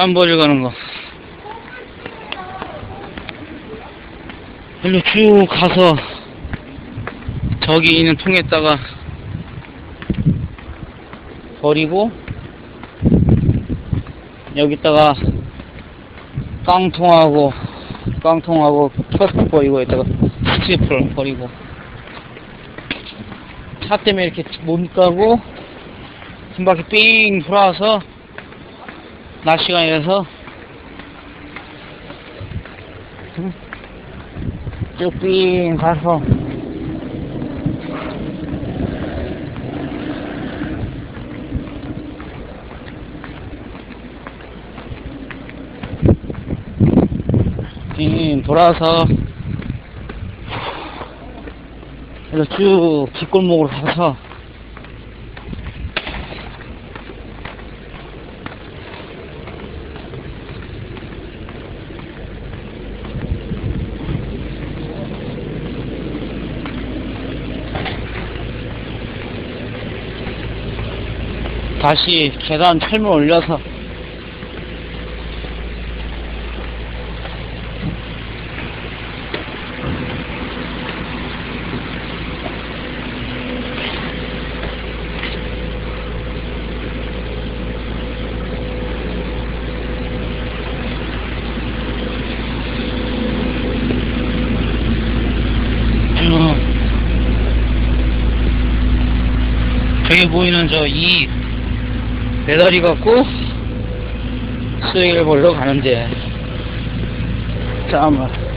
계란 버리러 가는 거. 일로 쭉 가서 저기 있는 통에다가 버리고 여기다가 깡통하고 깡통하고 플라스틱 버리고 여기다가 스트리플 버리고 차 때문에 이렇게 못 가고 한 바퀴 삥 돌아와서 낮 시간이라서. 쭉삥 가서. 삥 돌아서. 이렇게 쭉 뒷골목으로 가서 다시 계단 철문 올려서. 쭉 저기 보이는 저이 배달이 갖고 벌러 가는데. 잠깐만